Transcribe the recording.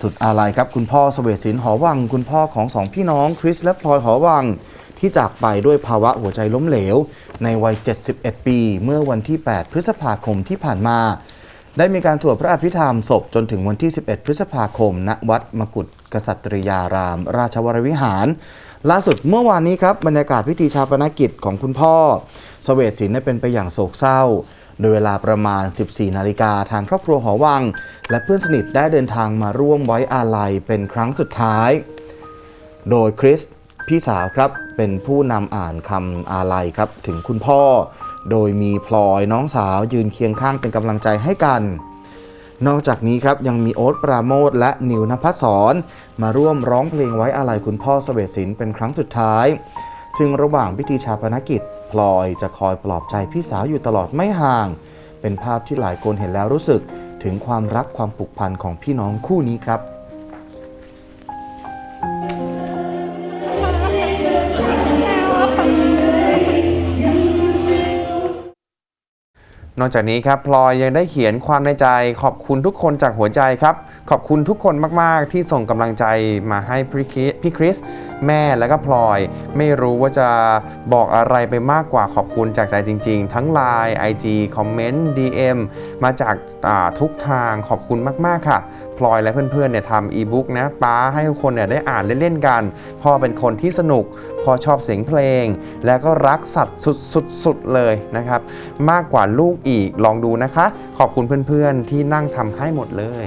สุดอาลัยครับคุณพ่อเสวศิลป์หอวัง คุณพ่อของสองพี่น้องคริสและพลอยหอวัง ที่จากไปด้วยภาวะหัวใจล้มเหลว ในวัย 71 ปี เมื่อวันที่ 8 พฤษภาคมที่ผ่านมา ได้มีการสวดพระอภิธรรมศพจนถึงวันที่ 11 พฤษภาคม ณวัดมกุฏกษัตริยาราม ราชวรวิหาร ล่าสุดเมื่อวานนี้ครับบรรยากาศพิธีชาปนกิจของคุณพ่อเสวศิลป์ได้เป็นไปอย่างโศกเศร้า โดยเวลาประมาณ 14 นาฬิกาทางครอบครัวหอวัง และเพื่อนสนิทได้เดินทางมาร่วมไว้อาลัยเป็นครั้งสุดท้าย โดยคริสพี่สาวครับเป็นผู้นำอ่านคำอาลัยครับถึงคุณพ่อ โดยมีพลอยน้องสาวยืนเคียงข้างเป็นกำลังใจให้กัน นอกจากนี้ครับยังมีโอ๊ตปราโมทและนิวนภัสสรมาร่วมร้องเพลงไว้อาลัยคุณพ่อสเสวศิลป์เป็นครั้งสุดท้าย ซึ่งระหว่างพิธีชาปนกิจ พลอยจะคอยปลอบใจพี่สาวอยู่ตลอดไม่ห่าง เป็นภาพที่หลายคนเห็นแล้วรู้สึกถึงความรักความผูกพันของพี่น้องคู่นี้ครับนอกจากนี้ครับพลอยยังได้เขียนความในใจขอบคุณทุกคนจากหัวใจครับ ขอบคุณทุกคนมาก ๆ ที่ส่งกำลังใจมาให้พี่คริส แม่และก็พลอย ไม่รู้ว่าจะบอกอะไรไปมากกว่าขอบคุณจากใจจริง ๆ ทั้ง Line IG คอมเมนต์ DM มาจากาทุกทางขอบคุณมาก ๆ ค่ะพลอยและเพื่อนๆเนี่ยทำอีบุ๊กนะป้าให้ทุกคนเนี่ยได้อ่านเล่น ๆ กัน พ่อเป็นคนที่สนุก พ่อชอบเสียงเพลง แล้วก็รักสัตว์สุดๆเลยนะครับ มากกว่าลูกอีกลองดูนะคะ ขอบคุณเพื่อนๆที่นั่งทำให้หมดเลย